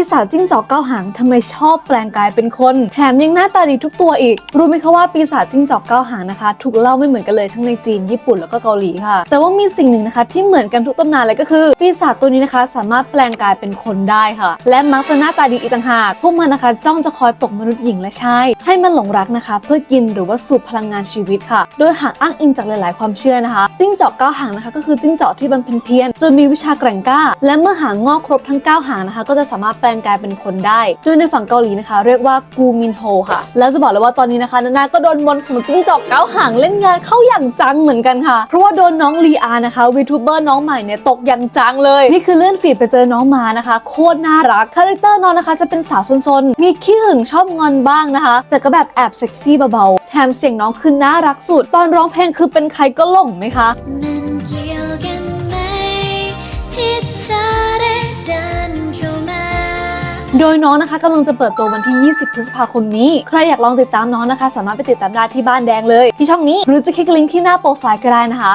ปีศาจจิ้งจอกเก้าหางทำไมชอบแปลงกายเป็นคน แถมยังหน้าตาดีทุกตัวอีก รู้ไหมคะว่าปีศาจจิ้งจอกเก้าหางนะคะ ถูกเล่าไม่เหมือนกันเลยทั้งในจีนญี่ปุ่นแล้วก็เกาหลีค่ะ แต่ว่ามีสิ่งหนึ่งนะคะที่เหมือนกันทุกตำนานเลยก็คือ ปีศาจตัวนี้นะคะ สามารถแปลงกายเป็นคนได้ค่ะ และมักจะหน้าตาดีอีกต่างหากพวกมันนะคะจ้องจะคอยตกมนุษย์หญิงและชายให้มันหลงรักนะคะ เพื่อกินหรือว่าสูบพลังงานชีวิตค่ะ โดยหากอ้างอิงจากหลาย ๆ ความเชื่อนะคะจิ้งจอกเก้าหางนะคะก็คือจิ้งจอกที่บำเพ็ญเพียรจนมีวิชาแกร่งกล้า และเมื่อหางงอกครบทั้ง9หางนะคะ ก็จะสามารถแปลงกายเป็นคนได้โดยในฝั่งเกาหลีนะคะ เรียกว่ากูมินโฮค่ะ แล้วจะบอกเลยว่าตอนนี้นะคะนานาก็โดนมนของจิ้งจอกเก้าหางเล่นงานเข้าอย่างจังเหมือนกันค่ะ เพราะว่าโดนน้องลีอานะคะวีทูเบอร์น้องใหม่เนี่ยตกอย่างจังเลย นี่คือเลื่อนฟีดไปเจอน้องมานะคะ โคตรน่ารักคาแรคเตอร์น้องนะคะจะเป็นสาวซนๆ มีขี้หึงชอบงอนบ้างนะคะ แต่ก็แบบแอบเซ็กซี่เบาๆแถมเสียงน้องคือน่ารักสุด ตอนร้องเพลงคือเป็นใครก็หลงไหมคะ ที่เธอ โดยน้องนะคะกำลังจะเปิดตัววันที่ 20 พฤษภาคมนี้ ใครอยากลองติดตามน้องนะคะ สามารถไปติดตามได้ที่บ้านแดงเลย ที่ช่องนี้หรือจะคลิกลิงก์ที่หน้าโปรไฟล์ก็ได้นะคะ